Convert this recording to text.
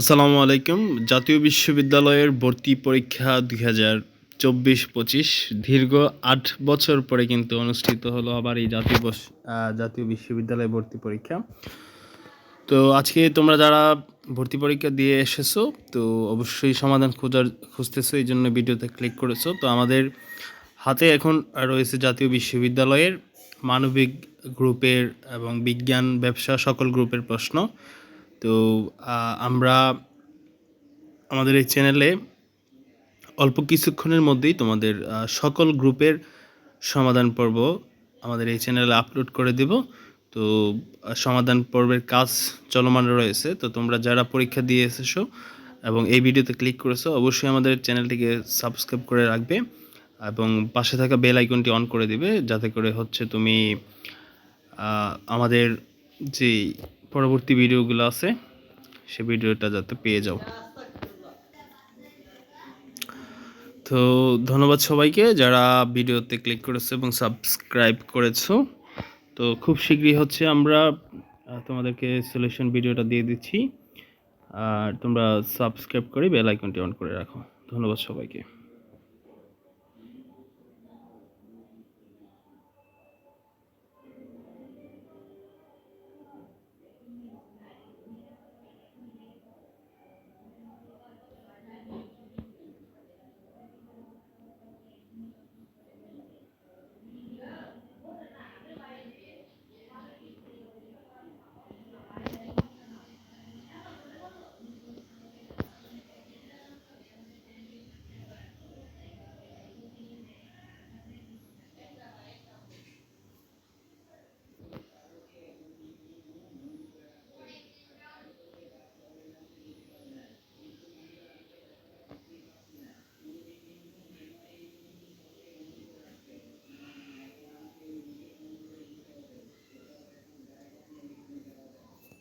আসসালামু আলাইকুম। জাতীয় বিশ্ববিদ্যালয়ের ভর্তি পরীক্ষা দুই হাজার চব্বিশ পঁচিশ। দীর্ঘ আট বছর পরে কিন্তু অনুষ্ঠিত হলো আবার এই জাতীয় জাতীয় বিশ্ববিদ্যালয়ে ভর্তি পরীক্ষা। তো আজকে তোমরা যারা ভর্তি পরীক্ষা দিয়ে এসেছ, তো অবশ্যই সমাধান খোঁজার খুঁজতেছো, এই জন্য ভিডিওতে ক্লিক করেছ। তো আমাদের হাতে এখন রয়েছে জাতীয় বিশ্ববিদ্যালয়ের মানবিক গ্রুপের এবং বিজ্ঞান ব্যবসা সকল গ্রুপের প্রশ্ন। তো আমরা আমাদের এই চ্যানেলে অল্প কিছুক্ষণের মধ্যেই তোমাদের সকল গ্রুপের সমাধান পর্ব আমাদের এই চ্যানেলে আপলোড করে দেব। তো সমাধান পর্বের কাজ চলমান রয়েছে। তো, তোমরা যারা পরীক্ষা দিয়ে এসেছ এবং এই ভিডিওতে ক্লিক করেছ, অবশ্যই আমাদের চ্যানেলটিকে সাবস্ক্রাইব করে রাখবে এবং পাশে থাকা বেল আইকনটি অন করে দিবে, যাতে করে হচ্ছে তুমি আমাদের যে পরবর্তী ভিডিওগুলো আছে, সে ভিডিওটা যাতে পেয়ে যাও। তো ধন্যবাদ সবাইকে যারা ভিডিওতে ক্লিক করেছ এবং সাবস্ক্রাইব করেছ। তো খুব শীঘ্রই হচ্ছে আমরা তোমাদেরকে সলিউশন ভিডিওটা দিয়ে দিচ্ছি। আর তোমরা সাবস্ক্রাইব করে বেল আইকনটি অন করে রাখো। ধন্যবাদ সবাইকে।